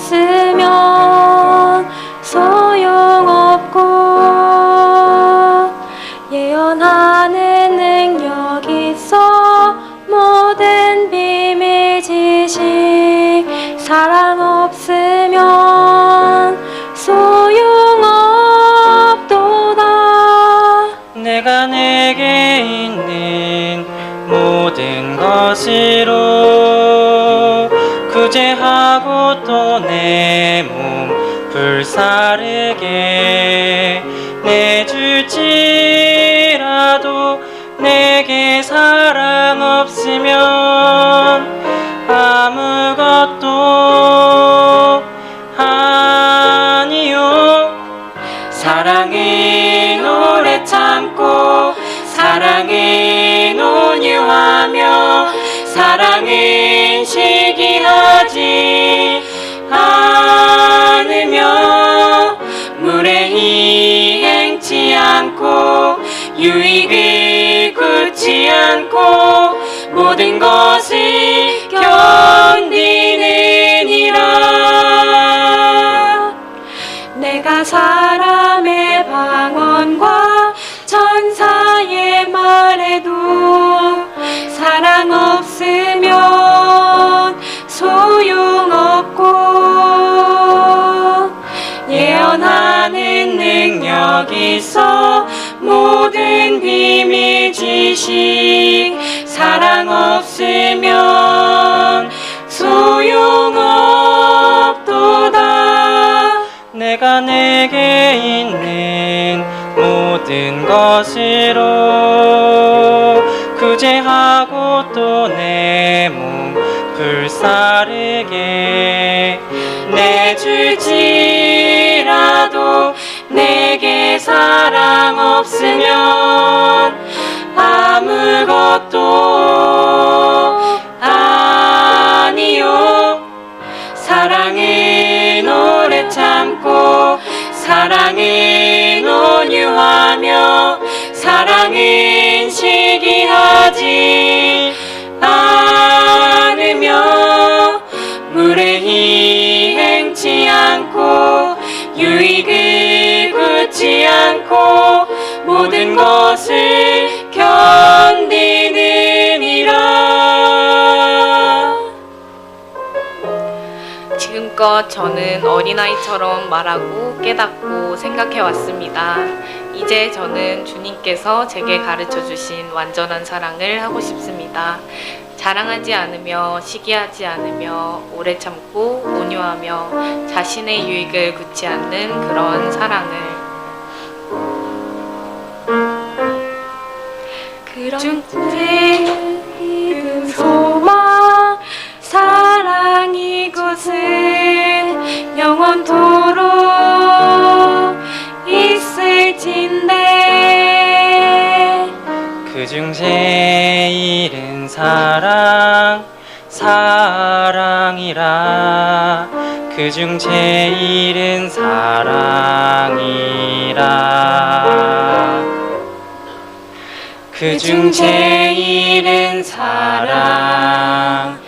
쓰면 소용없고 예언하는 능력 있어 모든 비밀 지식 사랑 없으면 소용없도다. 내가 내게 있는 모든 것을 내줄지라도 내게 사랑 없으면 아무것도 아니요. 사랑의 노래 참고 사랑의 논유하며 사랑은 시 유익을 굳지 않고 모든 것을 견디느니라. 내가 사람의 방언과 천사의 말에도 사랑 없으면 소용없고 예언하는 능력 있어 모든 비밀 지식 사랑 없으면 소용없도다. 내가 내게 있는 모든 것으로 구제하고 또 내 몸 불사르게 내줄지 사랑의 논유하며 사랑은 시기하지 않으며 무례히 행치 않고 유익을 굳지 않고 모든 것을 지금껏 저는 어린아이처럼 말하고 깨닫고 생각해 왔습니다. 이제 저는 주님께서 제게 가르쳐 주신 완전한 사랑을 하고 싶습니다. 자랑하지 않으며 시기하지 않으며 오래 참고 온유하며 자신의 유익을 굳지 않는 그런 사랑을 그런 제 있을진데 그중 제일은 사랑 사랑이라. 그중 제일은 사랑이라. 그중 제일은 사랑